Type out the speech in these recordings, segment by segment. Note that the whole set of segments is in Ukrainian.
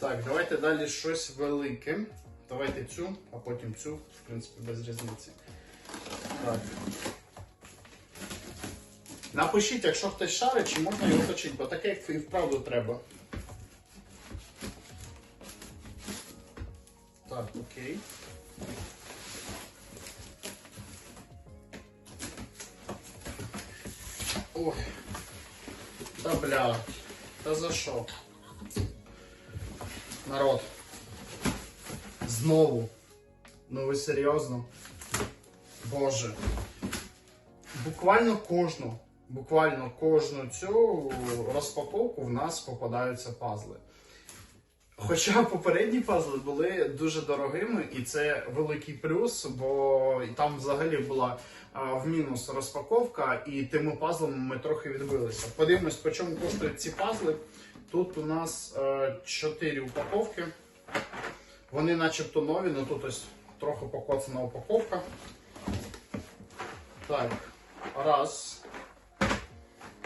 Так, давайте далі щось велике. Давайте цю, а потім цю, в принципі, без різниці. Так. Напишіть, якщо хтось шарить, чи можна його точити, бо таке як і вправду треба. Так, окей. Ой. Та бля. Та за що? Народ. Знову. Ну ви серйозно? Боже. Буквально кожну, буквально кожну цю розпаковку в нас попадаються пазли. Хоча попередні пазли були дуже дорогими, і це великий плюс, бо там взагалі була а, в мінус розпаковка, і тими пазлами ми трохи відбилися. Подивимось, по чому коштують ці пазли. Тут у нас 4 упаковки. Вони начебто нові, але тут ось трохи покоцана упаковка. Так, раз,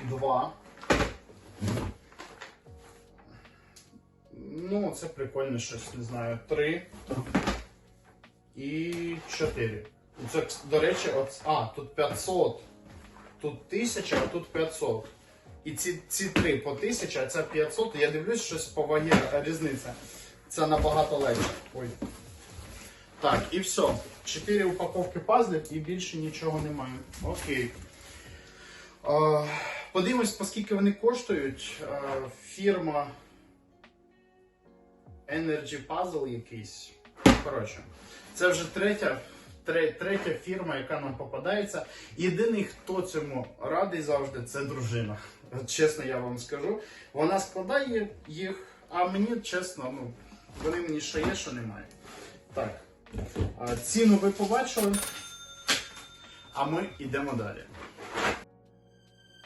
два. Ну, це прикольно щось, не знаю. Три і чотири. Ну, Це, до речі, от, а, тут 500. Тут 1000, а тут 500. І ці, ці три по 1000, а це 500. Я дивлюсь, щось по вагі е, різниця. Це набагато легше. Ой. Так, і все. Чотири упаковки пазлів і більше нічого немає. Окей. Е, подивимось, по скільки вони коштують. Е, фірма Energy Puzzle якийсь. Коротше, це вже третя, тре- третя фірма, яка нам попадається. Єдиний, хто цьому радий завжди, це дружина. Чесно, я вам скажу. Вона складає їх, а мені чесно, ну, вони мені що є, що немає. Так. Ціну ви побачили. А ми йдемо далі.